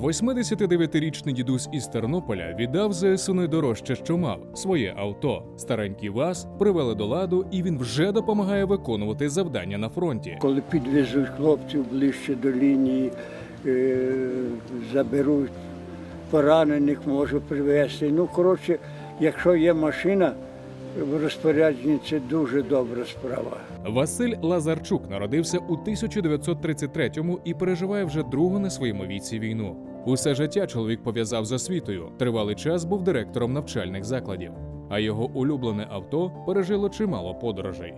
89-річний дідусь із Тернополя віддав ЗСУ найдорожче, що мав своє авто. Старенький ВАЗ привели до ладу, і він вже допомагає виконувати завдання на фронті. Коли підвезуть хлопців ближче до лінії, е, заберуть поранених, можу привезти. Ну, коротше, якщо є машина в розпорядженні, це дуже добра справа. Василь Лазарчук народився у 1933-му і переживає вже другу на своєму віці війну. Усе життя чоловік пов'язав з освітою. Тривалий час був директором навчальних закладів, а його улюблене авто пережило чимало подорожей.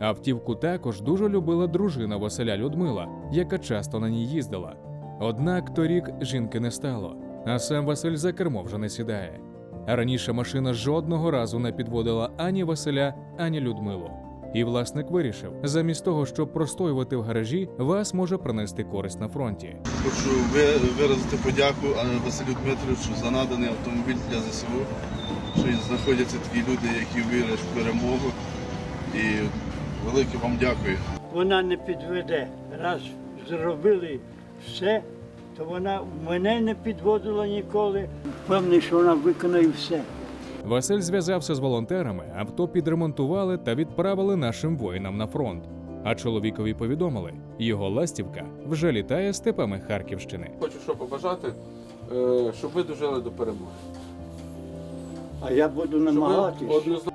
Автівку також дуже любила дружина Василя Людмила, яка часто на ній їздила. Однак торік жінки не стало, а сам Василь за кермо вже не сідає. Раніше машина жодного разу не підводила ані Василя, ані Людмилу. І власник вирішив, замість того, щоб простоювати в гаражі, вас може принести користь на фронті. Хочу виразити подяку Василю Дмитровичу за наданий автомобіль для ЗСУ, що знаходяться такі люди, які вірять в перемогу. І велике вам дякую. Вона не підведе. Раз зробили все, то вона мене не підводила ніколи. Певний, що вона виконає все. Василь зв'язався з волонтерами, авто підремонтували та відправили нашим воїнам на фронт. А чоловікові повідомили, його ластівка вже літає степами Харківщини. Хочу що побажати, е, щоб ви дожили до перемоги. А я буду намагатися.